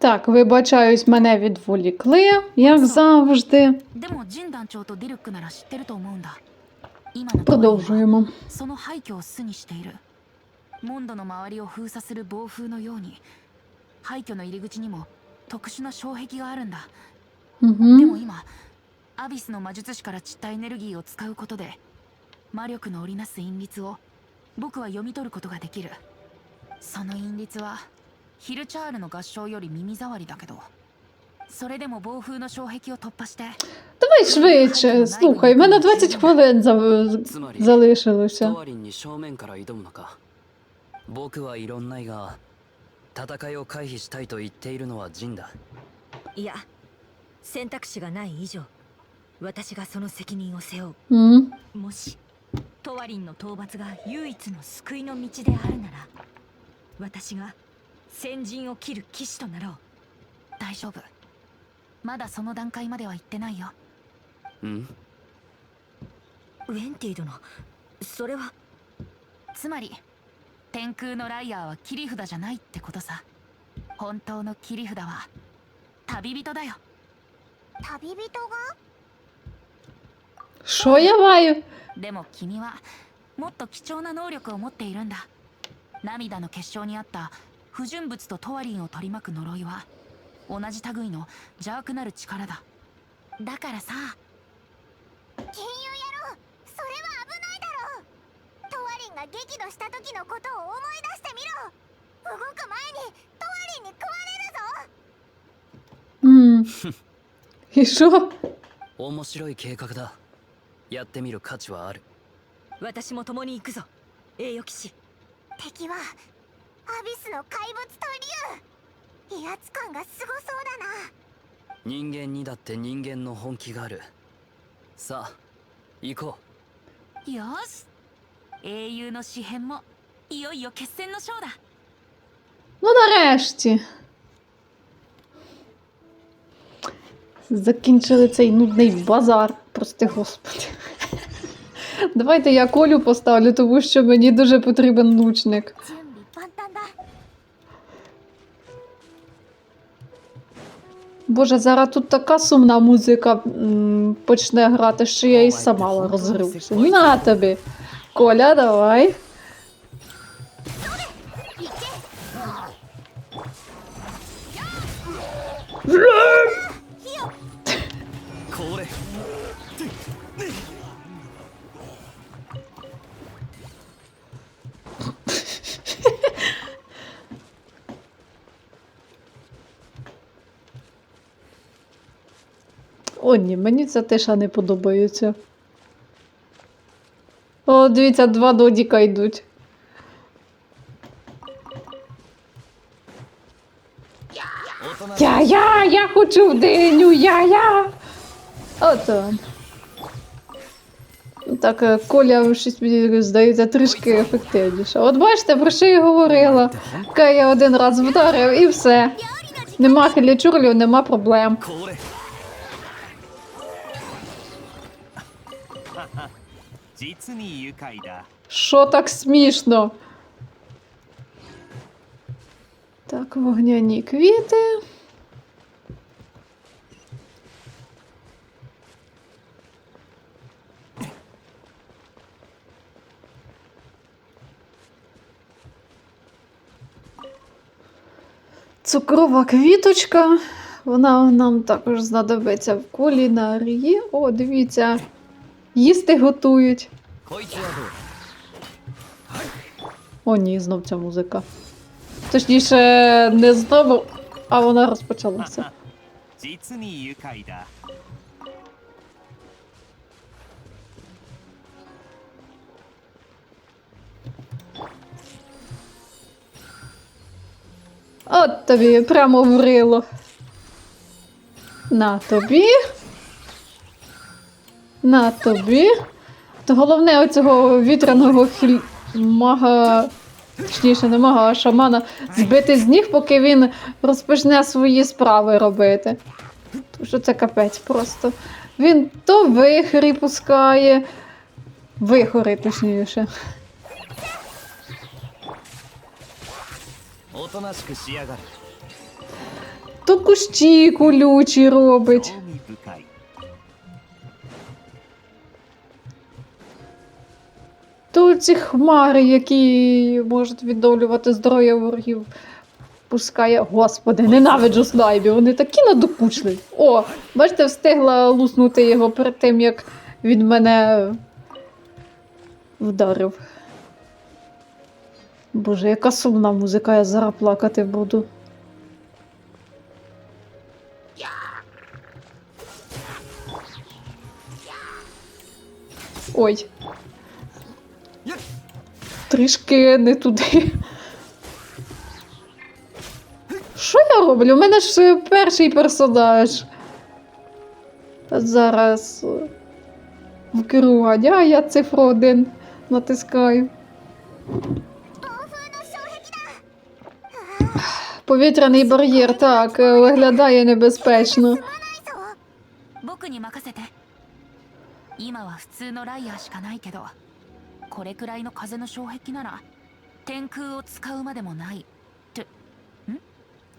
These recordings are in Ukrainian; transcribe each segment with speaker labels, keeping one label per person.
Speaker 1: Так, вибачаюсь, мене відволікли, як завжди.
Speaker 2: でもジン団長とディルックなら知ってると思うんだ今のトワリンは
Speaker 1: Продовжуємо.
Speaker 2: その廃墟を巣にしているモンドの周りを封鎖する暴風のように廃墟の入り口にも特殊な障壁があるんだでも
Speaker 1: Угу.
Speaker 2: 今アビスの魔術師から散ったエネルギーを使うことで魔力の織りなす韻律を僕は読み取ることができるその韻律は ヒルチャールの合唱より耳障りだけどそれでも暴風の障壁を突破して
Speaker 1: Давай швидше. Слухай, в мене 20 хвилин за-
Speaker 3: つまり
Speaker 1: залишилося.
Speaker 3: トワリンに正面から挑むのか僕は異論ないが戦いを回避したいと言っているのはジンだ
Speaker 4: いや選択肢がない以上私がその責任を背負
Speaker 1: М.
Speaker 4: うもしトワリンの討伐が唯一の救いの道であるなら私が 先陣を切る騎士となろう
Speaker 2: 大丈夫まだその段階までは行ってないよ
Speaker 3: うん
Speaker 4: ウェンティ殿それは
Speaker 2: つまり天空のライアーは切り札じゃないってことさ本当の切り札は旅人だよ旅人が
Speaker 1: Що я маю?
Speaker 2: でも君はもっと貴重な能力を持っているんだ涙の結晶にあった 不純物とトワリンを取り巻く呪いは同じ類の邪悪なる力だ。だからさ
Speaker 5: 金融野郎それは危ないだろう。トワリンが激怒した時のことを思い出してみろ。動く前にトワリンに食われるぞ。
Speaker 1: うん。一緒
Speaker 3: 面白い計画だ。やってみる価値はある。
Speaker 4: 私も共に行くぞ。栄誉騎士。
Speaker 5: 敵はアビスの怪物と竜威圧感がすごそうだな
Speaker 3: 人間にだって人間の本気があるさあ行こ
Speaker 2: よし英雄の詩編もいよいよ決戦の章だ
Speaker 1: Ну, нарешті. Закінчили цей нудний базар. Прости господи. Давайте я колю поставлю, тому що мені дуже потрібен лучник. Боже, зараз тут така сумна музика м, почне грати, що я і сама розрився. На тобі. Коля, давай. О, ні, мені ця тиша не подобається. О, дивіться, два додіка йдуть. Я, я, я хочу в диню, я, я. Ото. Так, е, Коля щось мені здається трішки ефективніше. От бачите, про що я говорила. Кая один раз вдарив і все. Нема хилячурлів, нема проблем. Що так смішно? Так, вогняні квіти. Цукрова квіточка. Вона нам також знадобиться в кулінарії. О, дивіться, Їсти готують. О, ні, знов ця музика. Точніше, не знову, а вона розпочалася. От тобі прямо врило. На тобі. На тобі. То головне оцього вітряного хіль... мага, точніше, не мага, а шамана збити з ніг, поки він розпочне свої справи робити. Тому що це капець просто. Він то вихрі пускає, вихори, точніше. То кущі колючі робить. То ці хмари, які можуть відновлювати здоров'я ворогів, пускає. Господи, ненавиджу слаймів, вони такі надокучливі. О, бачите, встигла луснути його перед тим, як він мене вдарив. Боже, яка сумна музика, я зараз плакати буду. Ой. Трішки не туди. Що я роблю? У мене ж е, перший персонаж. Зараз е, в керування, а я цифру один натискаю. Повітряний бар'єр, так, е, виглядає небезпечно.
Speaker 2: これくらいの風の障壁なら天空を使うまでもない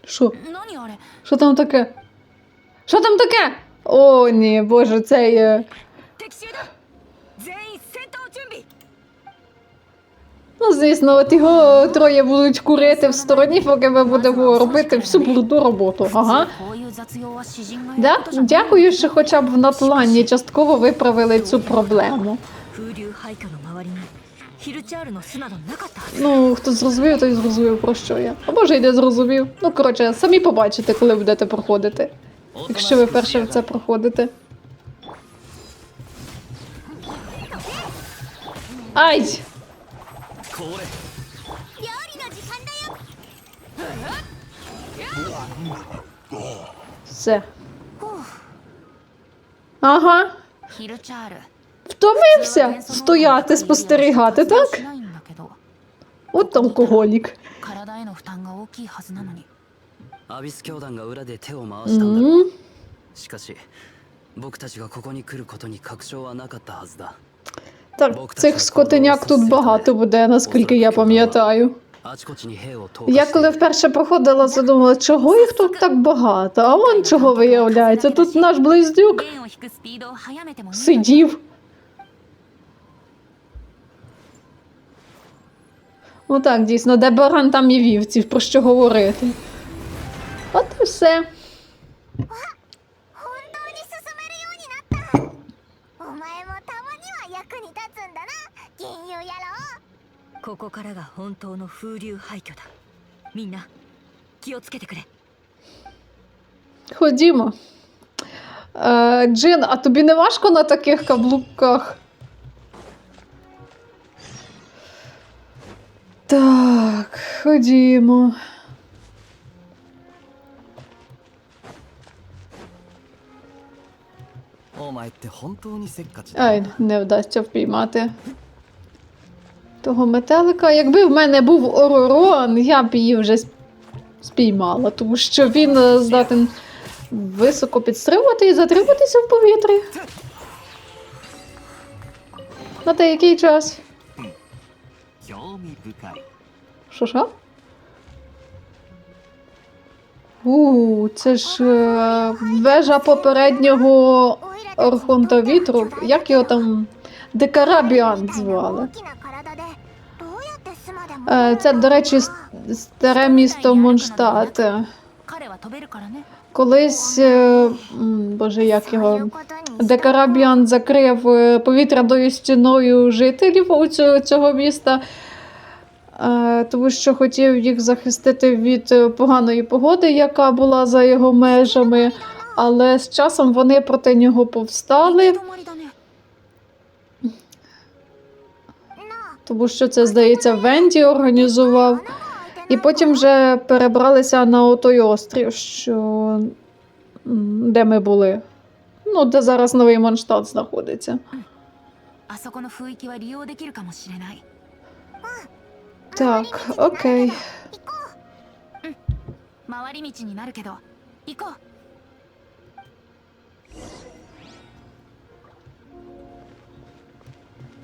Speaker 1: Що?
Speaker 2: 何あれ
Speaker 1: Що там таке? Що там таке? О, ні, боже, цей. е,
Speaker 4: 敵襲だ全員戦闘準備
Speaker 1: Ну, звісно, от його троє будуть курити в стороні, поки ми будемо робити всю брудну роботу. Ага.
Speaker 2: こういう雑用は詩人がや
Speaker 1: Да?
Speaker 2: ることじゃない
Speaker 1: Дякую, що хоча б в Натланні частково виправили цю проблему.
Speaker 4: 風流廃墟の 周りにヒルチャールの巣などなかったはず
Speaker 1: Ну, хто зрозумів, той зрозумів, про що я. А може й не зрозумів. Ну, коротше, самі побачите, коли будете проходити. Якщо ви перше в це проходите. Ай!
Speaker 3: これ
Speaker 5: 料理の時間だよ
Speaker 1: Все. Ага.
Speaker 2: ヒルチャール
Speaker 1: Втомився стояти, спостерігати, так?
Speaker 2: しないんだけど
Speaker 1: От алкоголік.
Speaker 2: 体への負担が大きいはずなのに
Speaker 3: アビス教団が裏で手を回したんだろう
Speaker 1: М.
Speaker 3: しかし僕たちがここに来ることに確証はなかったはずだ
Speaker 1: Так, цих скотиняк тут багато буде, наскільки я пам'ятаю.
Speaker 3: あちこちに兵を投
Speaker 1: Я
Speaker 3: 下
Speaker 1: коли
Speaker 3: して
Speaker 1: вперше проходила, задумала, чого їх тут так багато, а он чого виявляється. Тут наш близнюк
Speaker 2: 弦を引くスピードを速めても無理だ
Speaker 1: сидів. Ну так, дійсно, де баран, там і вівців, про що говорити. От і все. Ходімо. Е, Джин, а тобі не важко на таких каблуках? Так, ходімо. Ай, не вдасться впіймати того метелика. Якби в мене був Оророн, я б її вже спіймала, тому що він е, здатен високо підстримувати і затриматися в повітрі. На деякий час
Speaker 6: чекай.
Speaker 1: Що що? У, це ж е, вежа попереднього Орхунта вітру. Як його там Декарабіан звали? Е, це, до речі, старе місто Монштадт. Колись, е, боже, як його Декарабіан закрив е, повітряною стіною жителів цього міста. Е, тому що хотів їх захистити від е, поганої погоди, яка була за його межами. Але з часом вони проти нього повстали. Тому що це, здається, Венді організував. І потім вже перебралися на той острів, що... де ми були. Ну, де зараз новий Манштат знаходиться. Так, окей.
Speaker 2: 回り道になるけど行こ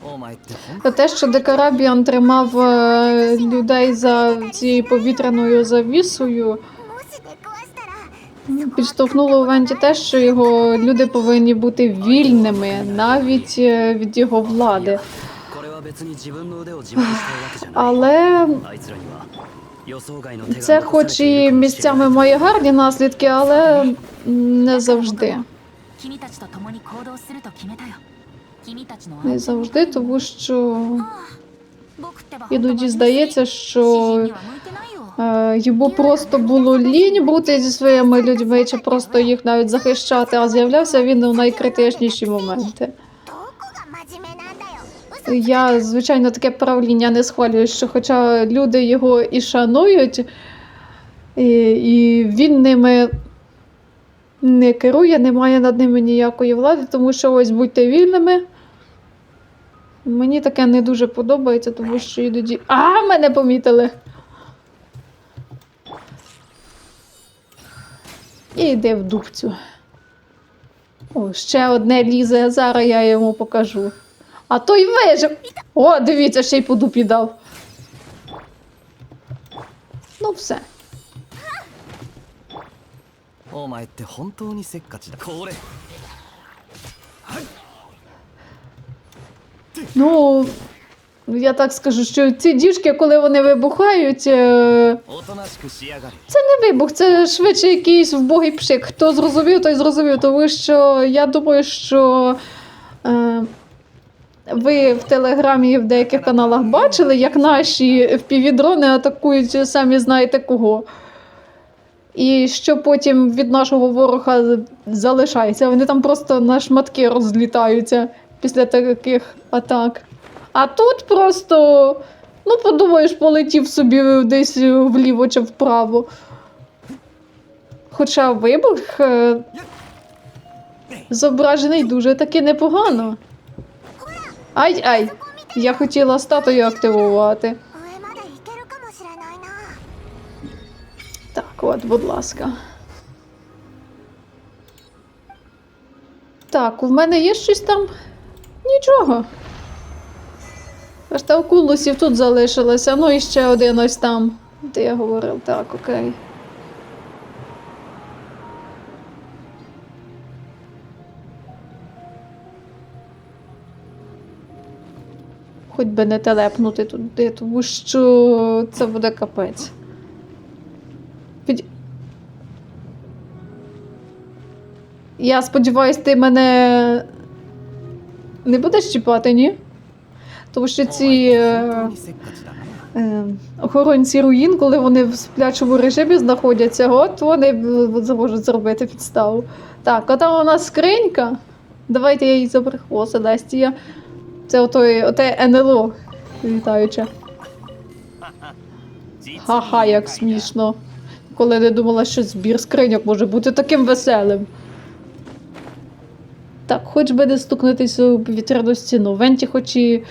Speaker 2: う
Speaker 6: お前って本
Speaker 1: Те, що Декарабіан тримав е, людей за цією повітряною завісою,
Speaker 5: もし出くわしたら
Speaker 1: підштовхнуло у Венті те, що його люди повинні бути вільними навіть е, від його влади. Але це, хоч і місцями має гарні наслідки, але не завжди. Не завжди, тому що іноді здається, що е, йому просто було лінь бути зі своїми людьми, чи просто їх навіть захищати, а з'являвся він у найкритичніші моменти. Я, звичайно, таке правління не схвалюю, що хоча люди його і шанують, і, і він ними не керує, не має над ними ніякої влади, тому що ось будьте вільними. Мені таке не дуже подобається, тому що іноді. А, мене помітили! І йде в дубцю. О, ще одне лізе, зараз я йому покажу. А той вижив. О, дивіться, ще й по дупі дав. Ну все. Ну, я так скажу, що ці діжки, коли вони вибухають, е, це не вибух, це швидше якийсь вбогий пшик. Хто зрозумів, той зрозумів, тому що я думаю, що. Ви в Телеграмі і в деяких каналах бачили, як наші впівдрони атакують самі знаєте кого. І що потім від нашого ворога залишається. Вони там просто на шматки розлітаються після таких атак. А тут просто, ну, подумаєш, полетів собі десь вліво чи вправо. Хоча вибух е, зображений дуже таки непогано. Ай ай! Я хотіла статую активувати. Так, от, будь ласка. Так, у мене є щось там. Нічого. Аж та окулусів тут залишилося. Ну і ще один ось там. Де я говорив? Так, окей. хоч би не телепнути туди, тому що це буде капець. Під... Я сподіваюся, ти мене не будеш чіпати, ні? Тому що ці е, е, охоронці руїн, коли вони в сплячому режимі знаходяться, от вони зможуть зробити підставу. Так, а там у нас скринька. Давайте я її забреху, Селестія. Це отой, оте НЛО літаюче. Ха-ха, як смішно. Коли не думала, що збір скриньок може бути таким веселим. Так, хоч би не стукнутися у повітряну стіну. Венті хоч і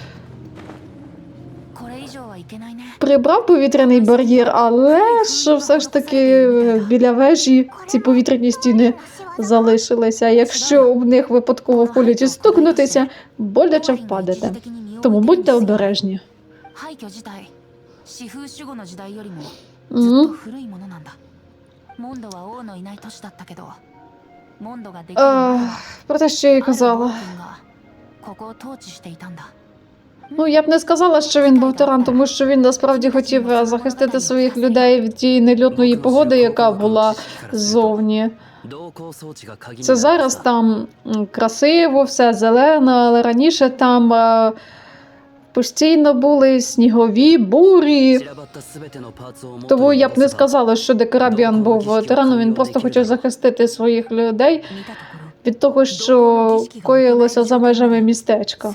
Speaker 1: прибрав повітряний бар'єр, але що все ж таки е, біля вежі ці повітряні стіни залишилися. Якщо в них випадково в політі стукнутися, боляче впадете. Тому будьте обережні.
Speaker 2: Угу.
Speaker 1: А, про те, що я казала. Ну, я б не сказала, що він був тиран, тому що він насправді хотів е, захистити своїх людей від тієї нельотної погоди, яка була ззовні. Це зараз там красиво, все зелено, але раніше там е, постійно були снігові бурі. Тому я б не сказала, що Декарабіан був тираном. Він просто хотів захистити своїх людей від того, що коїлося за межами містечка.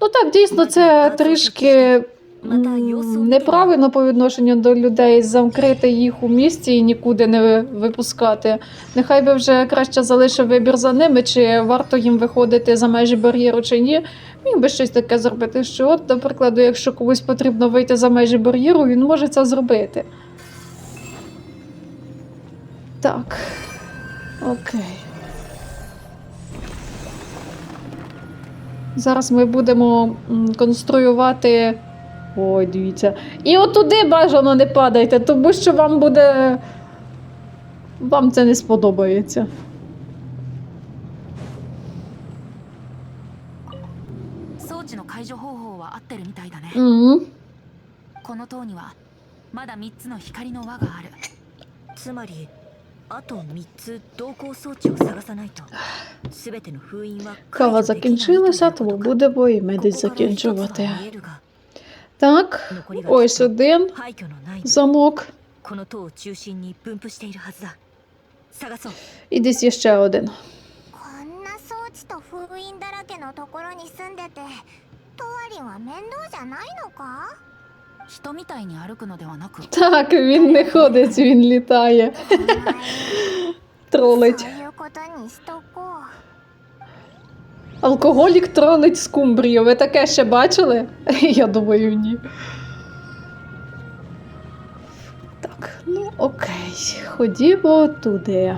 Speaker 1: Ну так, дійсно, це трішки неправильно по відношенню до людей замкрити їх у місті і нікуди не випускати. Нехай би вже краще залишив вибір за ними, чи варто їм виходити за межі бар'єру, чи ні. Міг би щось таке зробити, що от, до прикладу, якщо комусь потрібно вийти за межі бар'єру, він може це зробити. Так. Окей. Зараз ми будемо конструювати. Ой, дивіться. І отуди бажано не падайте, тому що вам буде вам це не сподобається.
Speaker 2: 装置の解除方法は合ってるみたいだね、
Speaker 1: Угу.
Speaker 2: この塔にはまだ3つの光の輪がある
Speaker 4: つまりあと3つ同行装置を探さないと全ての封印は
Speaker 1: Кава
Speaker 4: 解除できないという
Speaker 1: закінчилася,
Speaker 4: こと
Speaker 1: тому
Speaker 4: か
Speaker 1: будемо і ми
Speaker 4: こ
Speaker 1: десь
Speaker 4: こから一つは
Speaker 1: закінчувати. Так, ось один замок. І десь ще один. Так, він не ходить, він літає. Тролить. Алкоголік тронить скумбрію. Ви таке ще бачили? Я думаю, ні. Так, ну окей. Ходімо туди.